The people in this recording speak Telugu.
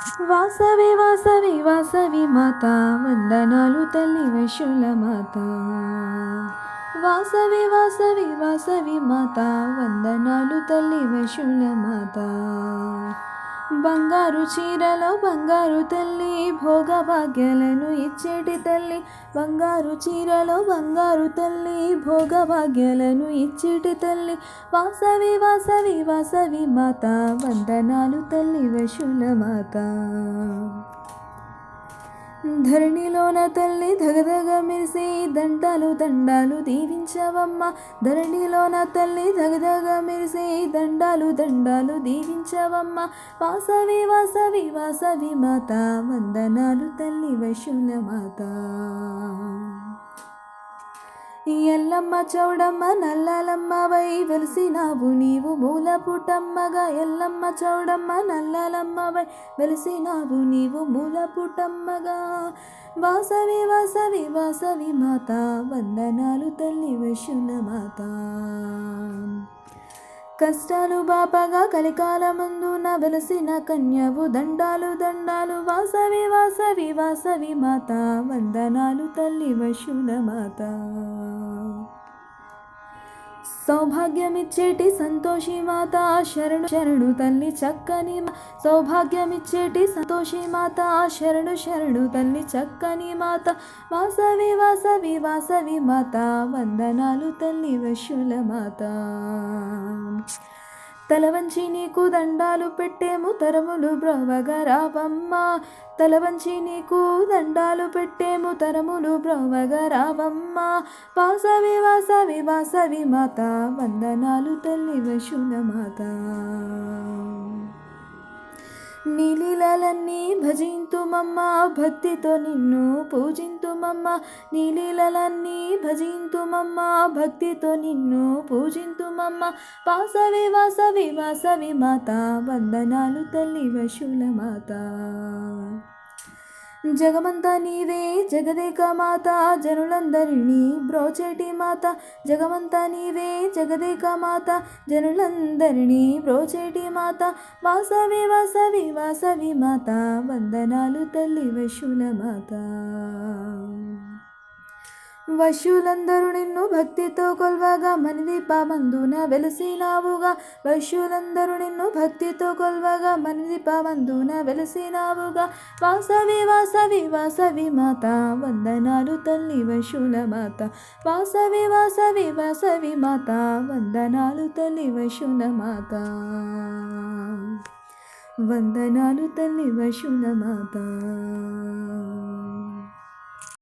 వాసవి వాసవి వాసవి మాత వందనాలు తల్లి వశుల మాత. వాసవి వాసవి వాసవి మాత వందనాలు తల్లి వశుల మాత. బంగారు చీరలో బంగారు తల్లి భోగభాగ్యాలను ఇచ్చేటి తల్లి. బంగారు చీరలో బంగారు తల్లి భోగభాగ్యాలను ఇచ్చేటి తల్లి. వాసవి వాసవి వాసవి మాత వందనాలు తల్లి వశుల మాత. ధరణిలోన తల్లి ధగధగ మెరిసి దండాలు దండాలు దీవించవమ్మ. ధరణిలోన తల్లి ధగధగ మెరిసి దండాలు దండాలు దీవించవమ్మ. వాసవి వాసవి వాసవి మాత వందనాలు తల్లి వశుల మాత. ఎల్లమ్మ చౌడమ్మ నల్లలమ్మ వై వెలిసినావు నీవు మూల పుట్టమ్మగా. ఎల్లమ్మ చౌడమ్మ నల్లలమ్మ వై వెలిసినావు నీవు మూల పుట్టమ్మగా. వాసవి వాసవి వాసవి మాత వందనాలు తల్లి వశుల మాత. కష్టాలు బాపగా కలికాలమందున వెలసిన కన్యవు దండాలు దండాలు. వాసవి వాసవి వాసవి మాత వందనాలు తల్లి వశుల మాత. సౌభాగ్యమిచ్చేటి సంతోషి మాత శరణు శరణు తల్లి చక్కని సౌభాగ్యమిచ్చేటి సంతోషి మాత శరణు శరణు తల్లి చక్కని మాత. వాసవి వాసవి వాసవి మాత వందనాలు తల్లి వశుల మాత. తలవంచి నీకు దండాలు పెట్టేము తరములు బ్రవగ తలవంచి నీకు దండాలు పెట్టేము తరములు బ్రవగరావమ్మ వాసవి వాసవి వాసవి మాత వందనాలు తల్లి వశుల మాత. నీలీలన్నీ భజింతుమమ్మ భక్తితో నిన్ను పూజింతుమమ్మ. నీలీలన్నీ భజింతుమమ్మ భక్తితో నిన్ను పూజింతుమమ్మ. వాసవి వాసవి వాసవి మాత వందనాలు తల్లి వశుల మాత. జగమంతా నీవే జగదేక మాత జనులందరినీ బ్రోచేటి మాత. జగమంతా నీవే జగదేక మాత జనులందరినీ బ్రోచేటి మాత. వాసవి వాసవి వాసవి మాత వందనాలు తల్లి వశుల మాత. వశ్యులందరూ నిన్ను భక్తితో కొల్వగా మన్విపామందున వెలసినావుగా. వశ్యులందరూ నిన్ను భక్తితో కొల్వగా మన్విపామందున వెలసినావుగా. వాసవి వాసవి వాసవి మాత వందనాలు తల్లి వశుల మాత. వాసవి వాసవి వాసవి మాత వందనాలు తల్లి వశుల మాత. వందనాలు తల్లి వశుల మాత.